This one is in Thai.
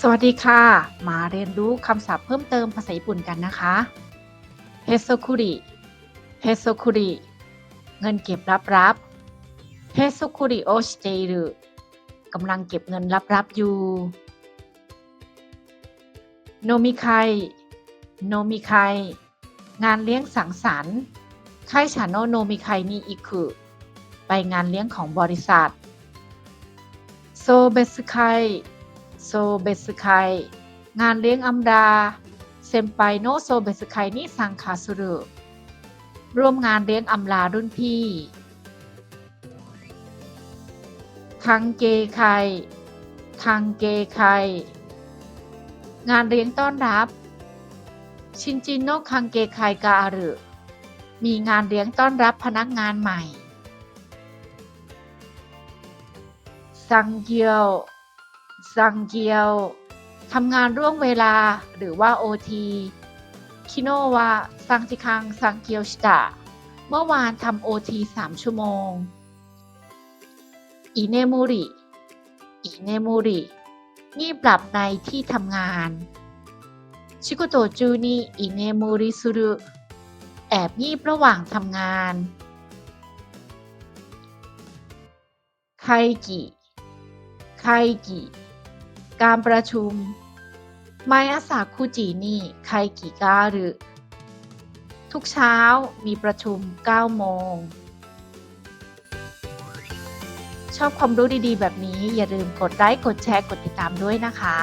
สวัสดีค่ะ มาเรียนรู้คำศัพท์เพิ่มเติมภาษาญี่ปุ่นกันนะคะเฮโซคุริเฮโซคุริเงินเก็บรับรับเฮโซคุริโอชิเตรุกำลังเก็บเงินรับรับอยู่โนมิไคโนมิไคงานเลี้ยงสังสรรค์ไคชาโนโนมิไคนิอิคุไปงานเลี้ยงของบริษัทโซเบสไค โซเบสไคงานเลี้ยงอัมดาเซมไปโนโซเบสไคนิซังคาสุรุร่วมงานเลี้ยงอัมลารุ่นพี่ คังเกไคคังเกไคงานเลี้ยงต้อนรับ ชินจินโนคังเกไคกาอารุมีงานเลี้ยงต้อนรับพนักงานใหม่ซังเกียว ซังเกียวทำงานร่วมเวลาหรือว่า OT คิโนวะซังจิคังซังเกียวชิตะเมื่อวานทำ OT 3ชั่วโมง อิเนมูริอิเนมูริงีบหลับในที่ทำงานชิโกโตจูนิอิเนมูริสุรุแอบงีบระหว่างทำงาน ไคกิ ไคกิ การประชุมไมอาสาคุจินี่ไคกิกาหรือ ทุกเช้ามีประชุม 9 โมง ชอบความรู้ดีๆ แบบนี้อย่าลืมกดไลค์กดแชร์กดติดตามด้วยนะคะ